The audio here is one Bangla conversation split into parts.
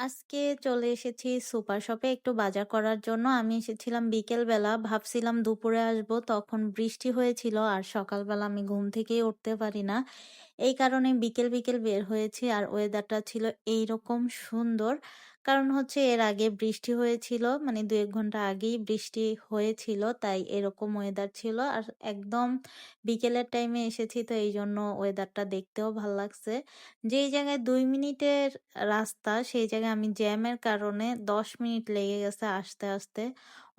আজকে চলে এসেছি সুপার শপে একটু বাজার করার জন্য। আমি এসেছিলাম বিকেল বেলা ভাবছিলাম দুপুরে আসব তখন বৃষ্টি হয়েছিল আর সকালবেলা আমি ঘুম থেকেই উঠতে পারি না। এই কারণে বিকেল, বিকেল বের হয়েছি আর ওয়েদারটা ছিল এইরকম সুন্দর। কারণ হচ্ছে এর আগে বৃষ্টি হয়েছিল মানে ২-১ ঘণ্টা আগেই বৃষ্টি হয়েছিল। তাই এরকম ওয়েদার ছিল। আর একদম বিকেলের টাইমে এসেছি তো এই জন্য ওয়েদারটা দেখতেও ভালো লাগছে। যেই জায়গায় দুই মিনিটের রাস্তা সেই জায়গায় আমি জ্যামের কারণে ১০ মিনিট লেগে গেছে আসতে, আসতে।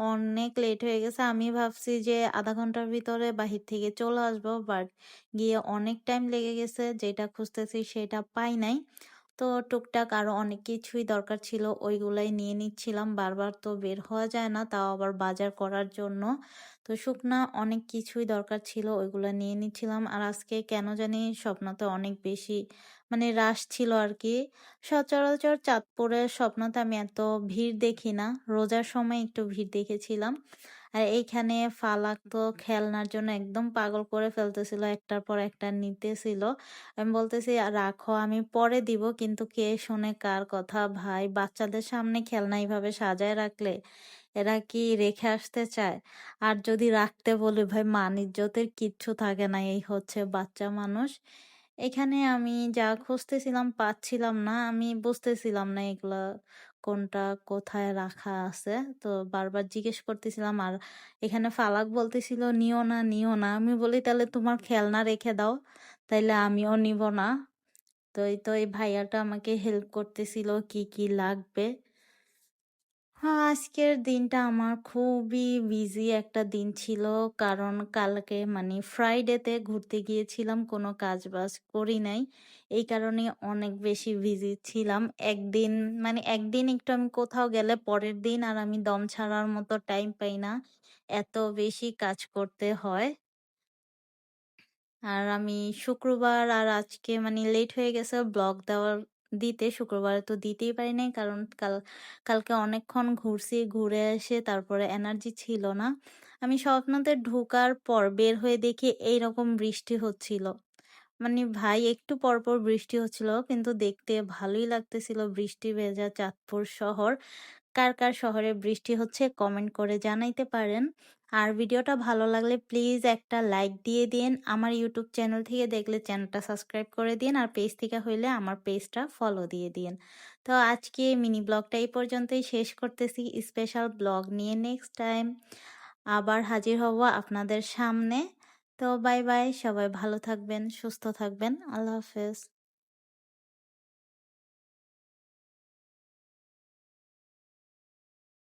অনেক লেট হয়ে গেছে। আমি ভাবছি যে আধা ঘণ্টার ভিতরে বাহির থেকে চলে আসব। বাট গিয়ে অনেক টাইম লেগে গেছে। যেটা খুঁজতেছি সেটা পাই নাই। তো টুকটাক আরও অনেক কিছুই দরকার ছিল, ওইগুলাই নিয়ে নিচ্ছিলাম। বারবার তো বের হওয়া যায় না, তাও আবার বাজার করার জন্য। তো শুকনা অনেক কিছুই দরকার ছিল, ওইগুলো নিয়ে নিচ্ছিলাম। আর আজকে কেন জানি স্বপ্নাতে অনেক বেশি মানে রাশ ছিল আর কি সচরাচর চাঁদপুরের স্বপ্নতে আমি এত ভিড় দেখি না। রোজার সময় একটু ভিড় দেখেছিলাম। আর এইখানে ফালাক তো খেলনার জন্য একদম পাগল করে ফেলতেছিল। একটার পর একটা নিতেছিল। আমি বলতেছি, রাখো, আমি পরে দিব, কিন্তু কে শোনে কার কথা ভাই, বাচ্চাদের সামনে খেলনা এইভাবে সাজায় রাখলে এরা কি রেখে আসতে চায় আর যদি রাখতে বলি, ভাই, মান ইজ্জতের কিচ্ছু থাকে না, এই হচ্ছে বাচ্চা মানুষ এখানে আমি যা খুঁজতেছিলাম, পাচ্ছিলাম না, আমি বুঝতেছিলাম না এগুলা কোনটা কোথায় রাখা আছে। তো বারবার জিজ্ঞেস করতেছিলাম, আর এখানে ফালাক বলতেছিল, নিও না নিও না। আমি বলি, তাহলে তোমার খেলনা রেখে দাও, তাইলে আমিও নিব না। তো এই তো এই ভাইয়াটা আমাকে হেল্প করতেছিল, কি কি লাগবে? আজকের দিনটা আমার খুবই বিজি একটা দিন ছিল। কারণ কালকে মানে ফ্রাইডেতে ঘুরতে গিয়েছিলাম, কোনো কাজ বাজ করি নাই। এই কারণে অনেক বেশি বিজি ছিলাম। একদিন মানে একদিন একটু আমি কোথাও গেলে পরের দিন আর আমি দম ছাড়ার মতো টাইম পাই না। এত বেশি কাজ করতে হয়। আর আমি শুক্রবার আর আজকে মানে লেট হয়ে গেছে ব্লগ দেওয়ার দিতে, শুক্রবারে তো দিতেই পারি নাই। কারণ কাল, কালকে অনেকক্ষণ ঘুরছি, ঘুরে এসে তারপরে এনার্জি ছিল না। আমি স্বপ্নতে ঢোকার পর বের হয়ে দেখি এই রকম বৃষ্টি হচ্ছিল। মানে ভাই, একটু পরপর বৃষ্টি হচ্ছিল, কিন্তু দেখতে ভালোই লাগতেছিল। বৃষ্টি ভেজা চাঁদপুর শহর। কার কার শহরে বৃষ্টি হচ্ছে কমেন্ট করে জানাইতে পারেন। আর ভিডিওটা ভালো লাগলে প্লিজ একটা লাইক দিয়ে দিন। আমার ইউটিউব চ্যানেল থেকে দেখলে চ্যানেলটা সাবস্ক্রাইব করে দিন আর পেজ থেকে হইলে আমার পেজটা ফলো দিয়ে দিন। তো আজকে মিনি ব্লগটা এই পর্যন্তই শেষ করতেছি। স্পেশাল ব্লগ নিয়ে নেক্সট টাইম আবার হাজির হব আপনাদের সামনে। তো বাই বাই সবাই ভালো থাকবেন, সুস্থ থাকবেন। আল্লাহ হাফেজ।